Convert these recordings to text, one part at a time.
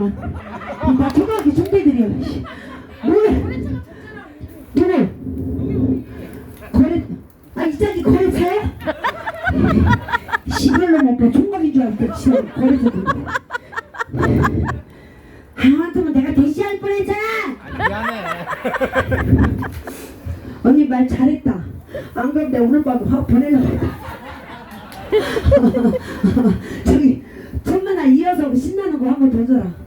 그만. 다 초등학교 중대들이야. 뭐래? 누구? 거래, 아, 이 자기 거래차야? 시골로 먹고 총각인 줄 알고 지금 거래차 들고. 아무튼 내가 대시할 뻔했잖아. 언니 말 잘했다. 안 그럼 내가 오늘 밤에 확 보내려고 했다. 저기 천만아 이어서 신나는 거 한번 더 줘라.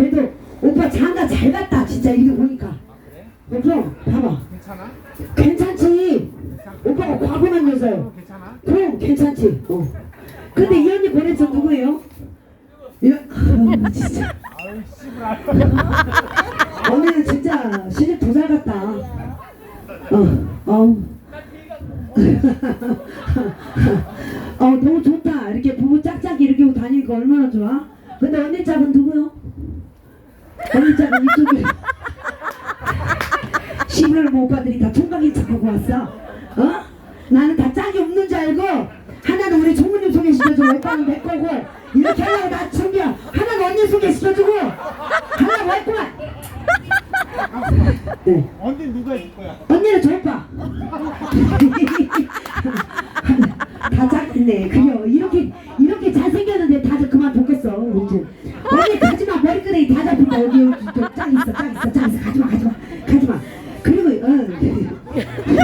그래도 오빠 장가 잘 갔다. 진짜 이게 보니까. 아, 그럼 봐봐. 괜찮아? 괜찮지? 오빠가 과거만 여자요. 어, 괜찮아? 그럼 괜찮지. 어. 근데 이 언니 보내서 누구예요? 이 아, 진짜. 아유 씨발. 언니는 진짜 시집 두살 같다. 어, 어. 어 너무 좋다. 이렇게 부부 짝짝 이렇게 다니니까 얼마나 좋아. 근데 언니 짝은 누구요? 오늘자가 이쪽에 시부라는 오빠들이 다 총각인 척하고 왔어. 어? 나는 다 짝이 없는 줄 알고 하나는 우리 종우님 소개시켜주고 오빠는 내 거고 이렇게 하려고 다 챙겨 하나는 언니 소개시켜주고 하나 와이프만 네. 언니 누가 줄 거야? 언니는 저 오빠. 다 짝이네 그려 이렇게 여기 여기 짱 있어 짱 있어 짱 있어 가지마 가지마 가지마 그리고 응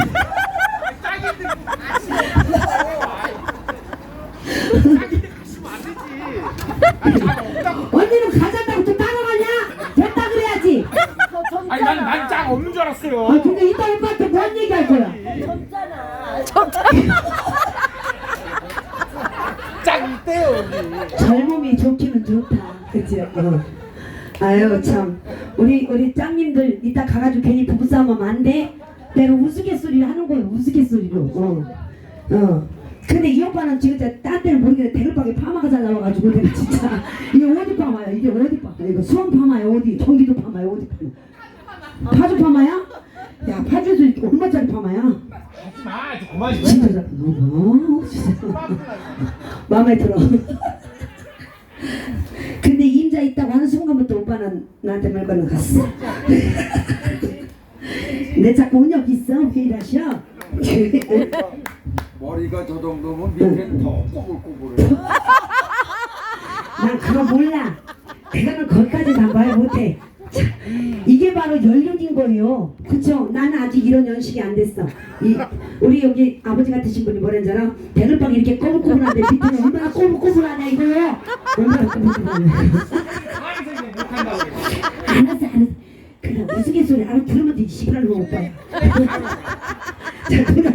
언니는 가자다고 또 따라가냐? 됐다 그래야지 아니 난난짱 없는 줄 알았어요. 아 근데 이따 오빠한테 뭔 얘기할 거야 짱 있대요 여기. 젊음이 좋기는 좋다 그치? 어. 아유 참 우리 우리 짱님들 이따 가가지고 괜히 부부싸움하면 안 돼? 내가 우스갯소리를 하는 거예요 우스갯소리로 어. 어. 근데 이 오빠는 지금 진짜 딴 데를 모르겠는데 대글박에 파마가 잘 나와가지고 내가 진짜 이게 어디 파마야 이게 어디 파마야 이거 수원 파마야 어디 경기도 파마야 어디 파마 파주 파마야? 야 파주에서 얼마짜리 파마야? 하지마 진짜 잘 어, 진짜 마음에 들어 앉아 있다고 하는 순간부터 오빠는 나한테 말 거는 갔어. 내 자꾸 운역 있어 회의하셔. 머리가 저 정도면 밑에는 더 꼬불꼬불해. 난 그거 몰라. 내가 연륜인 거예요. 그쵸? 나는 아직 이런 연식이 안 됐어. 이, 우리 여기 아버지 같으신 분이 뭐랬는지 알아? 대글빵 이렇게 꼬불꼬불한데 밑에는 얼마나 꼬불꼬불하냐 이거야? 얼마나 꼬불꼬불하냐. 알았어 알았어. 그냥 무슨 개소리 알아 들으면 되지 시끄러워 오빠야. 자,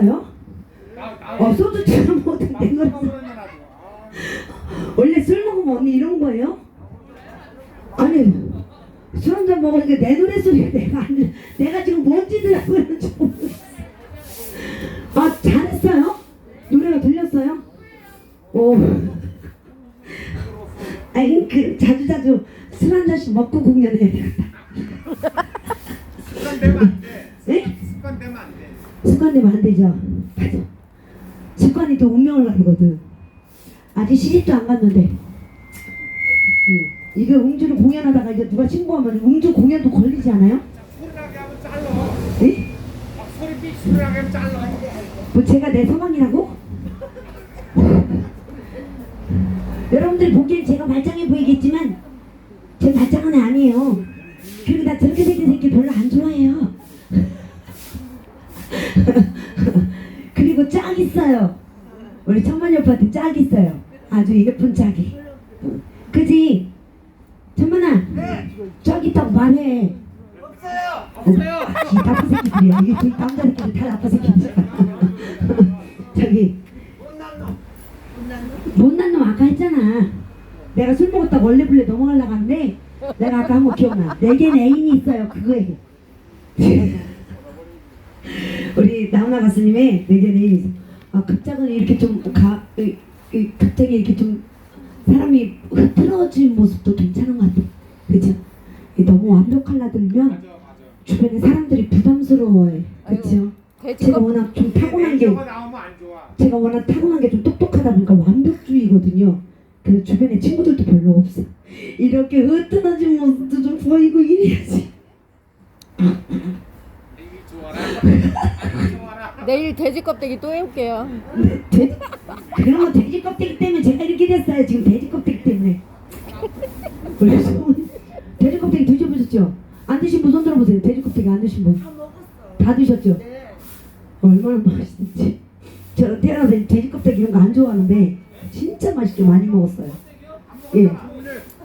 들렸어요? 어 소주처럼 모든 내 노래 원래 술 먹으면 언니 이런 거예요? 아니 술 한 잔 먹으니까 내 노래 소리가 내가 내가 지금 뭔 짓을 하고 있는지 모르겠어 아 잘했어요? 노래가 들렸어요? 오 아니 그 자주자주 술 한 잔씩 먹고 공연해야 되겠다 습관되면 안 돼. 네? 습관되면 안 돼. 습관되면 안 되죠 맞아 습관이 또 운명을 가르거든 아직 시집도 안 갔는데 응. 이게 음주를 공연하다가 이제 누가 신고하면 음주 공연도 걸리지 않아요? 소리 나게 하면 잘라. 예? 막 소리 삑 소리 나게 하면 잘라. 뭐 제가 내 서방이라고? 여러분들 보기엔 제가 말짱해 보이겠지만 제 말짱은 아니에요. 그리고 나 저렇게 생긴 새끼 별로 안 좋아해요. 그리고 짝 있어요. 우리 천만이 오빠한테 짝 있어요. 아주 예쁜 짝이. 그지? 천만아. 짝 있다고 말해. 없어요. 이 나쁜 새끼들이야. 이게 그 남자 새끼들 다 나쁜 새끼들. 저기 못난 놈 아까 했잖아. 내가 술 먹었다고 원래 불래 넘어가려고 하는데 내가 아까 한 거 기억나. 내겐 애인이 있어요. 그거에. 우리 나훈아 가수님의 있어. 아 갑자기 이렇게 좀 가, 이, 이, 갑자기 이렇게 좀 사람이 흐트러진 모습도 괜찮은 것 같아. 그죠? 이 너무 맞아. 주변에 사람들이 부담스러워해. 그렇죠? 제가 워낙 좀 타고난 게. 제가 워낙 타고난 게 좀 똑똑하다 보니까 완벽주의거든요. 그래서 주변에 친구들도 별로 없어. 이렇게 흐트러진 모습도 좀 보이고 이래야지. 내일 돼지 껍데기 또 해올게요. 그런 거 돼지 껍데기 때문에 제가 이렇게 됐어요. 지금 돼지 껍데기 때문에. 그래서 돼지 껍데기 드셔보셨죠? 안 드신 분 손 들어보세요. 돼지 껍데기 안 드신 분. 다 드셨죠? 얼마나 맛있는지. 저는 태어나서 돼지 껍데기 이런 거 안 좋아하는데 진짜 맛있게 많이 먹었어요. 예.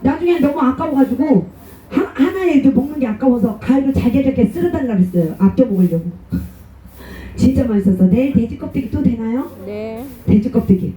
나중에 너무 아까워가지고 하, 하나에 이렇게 먹는 게 아까워서 가위로 잘게 잘게 쓸어달라 그랬어요. 아껴 먹으려고. 진짜 맛있었어. 내일 돼지 껍데기 또 되나요? 네. 돼지 껍데기.